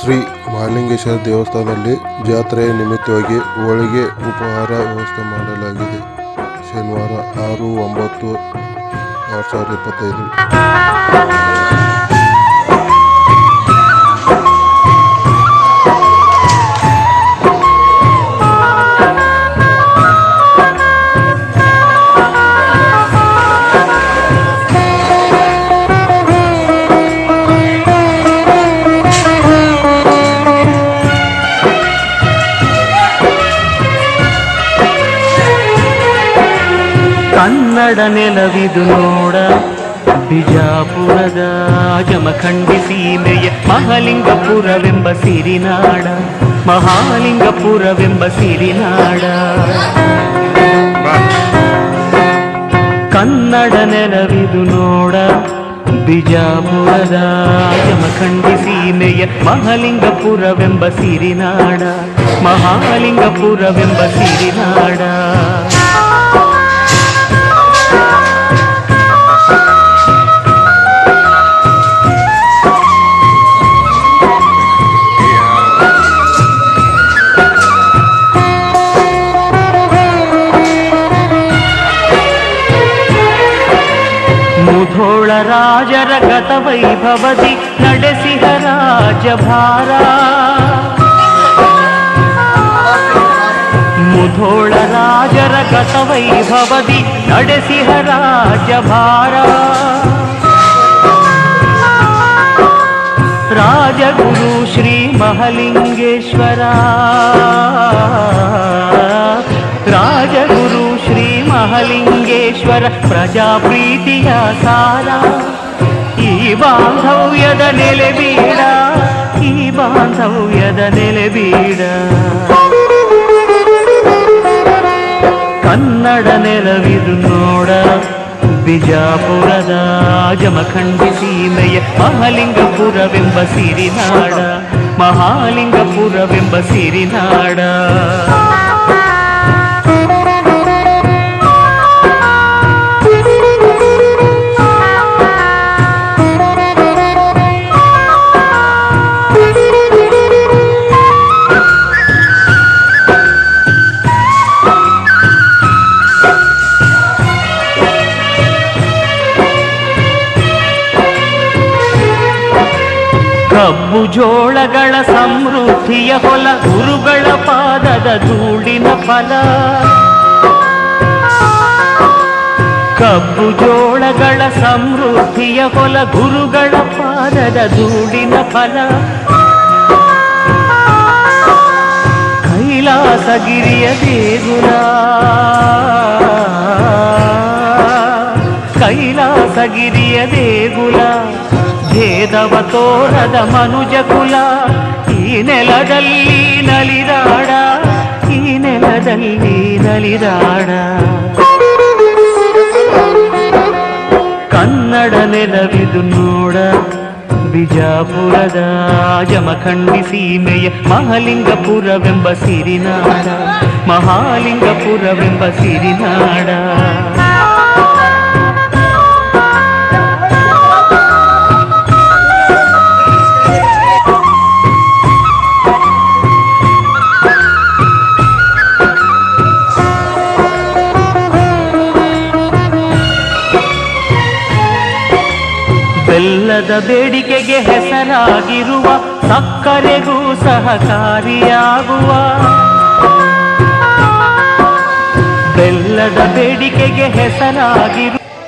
ಶ್ರೀ ಮಹಾಲಿಂಗೇಶ್ವರ ದೇವಸ್ಥಾನದಲ್ಲಿ ಜಾತ್ರೆಯ ನಿಮಿತ್ತವಾಗಿ ಹೋಳಿಗೆ ಉಪಹಾರ ವ್ಯವಸ್ಥೆ ಮಾಡಲಾಗಿದೆ. ಶನಿವಾರ ಆರು ಒಂಬತ್ತು, ಎರಡು ಸಾವಿರದ ಇಪ್ಪತ್ತೈದು. ಕನ್ನಡ ನೆಲವಿದು ನೋಡ ಬಿಜಾಪುರದ ಜಮಖಂಡಿ ಸೀಮೆಯ ಮಹಾಲಿಂಗಪುರವೆಂಬ ಸಿರಿನಾಡ ಮಹಾಲಿಂಗಪುರವೆಂಬ ಸಿರಿನಾಡ ಕನ್ನಡ ನೆಲವಿದು ನೋಡ ಬಿಜಾಪುರದ ಜಮಖಂಡಿ ಸೀಮೆಯ ಮಹಾಲಿಂಗಪುರವೆಂಬ ಸಿರಿನಾಡ ಮಹಾಲಿಂಗಪುರವೆಂಬ ಸಿರಿನಾಡ ಮುಧೋಳ ರಾಜರ ಗತ ವೈಭವದಿ ನಡೆಸಿದ ರಾಜಭಾರ ಮುಧೋಳ ರಾಜರ ಗತ ವೈಭವದಿ ನಡೆಸಿದ ರಾಜಭಾರ ರಾಜಗುರು ಶ್ರೀ ಮಹಲಿಂಗೇಶ್ವರ ಮಹಲಿಂಗೇಶ್ವರ ಪ್ರಜಾಪ್ರೀತಿಯ ಸಾರ ಈ ಬಾಂಧವ್ಯದ ನೆಲೆಬೀಡ ಈ ಬಾಂಧವ್ಯದ ನೆಲೆಬೀಡ ಕನ್ನಡ ನೆಲವಿದು ನೋಡ ಬಿಜಾಪುರದ ಜಮಖಂಡಿ ಸೀಮೆಯ ಮಹಾಲಿಂಗಪುರವೆಂಬ ಸಿರಿನಾಡ ಮಹಾಲಿಂಗಪುರವೆಂಬ ಸಿರಿನಾಡ ಕಬ್ಬು ಜೋಳಗಳ ಸಮೃದ್ಧಿಯ ಹೊಲ, ಗುರುಗಳ ಪಾದದ ಧೂಳಿನ ಫಲ. ಕಬ್ಬು ಜೋಳಗಳ ಸಮೃದ್ಧಿಯ ಹೊಲ, ಗುರುಗಳ ಪಾದದ ಧೂಳಿನ ಫಲ. ಕೈಲಾಸಗಿರಿಯ ದೇಗುಲ. ಕೈಲಾಸಗಿರಿಯ ದೇಗುಲ. ಭೇದವ ತೋರದ ಮನುಜ ಕುಲ ಈ ನೆಲದಲ್ಲಿ ನಲಿದಾಡ ಈ ನೆಲದಲ್ಲಿ ನಲಿದಾಡ ಕನ್ನಡ ನೆಲವಿದು ನೋಡ ಬಿಜಾಪುರದ ಜಮಖಂಡಿ ಸೀಮೆಯ ಮಹಾಲಿಂಗಪುರವೆಂಬ ಸಿರಿನಾಡ ಮಹಾಲಿಂಗಪುರವೆಂಬ ಸಿರಿನಾಡ ಬೆಲ್ಲದ ಬೇಡಿಕೆಗೆ ಹೆಸರಾಗಿರುವ ಸಕ್ಕರೆಗೂ ಸಹಕಾರಿಯಾಗುವ. ಬೆಲ್ಲದ ಬೇಡಿಕೆಗೆ ಹೆಸರಾಗಿರುವ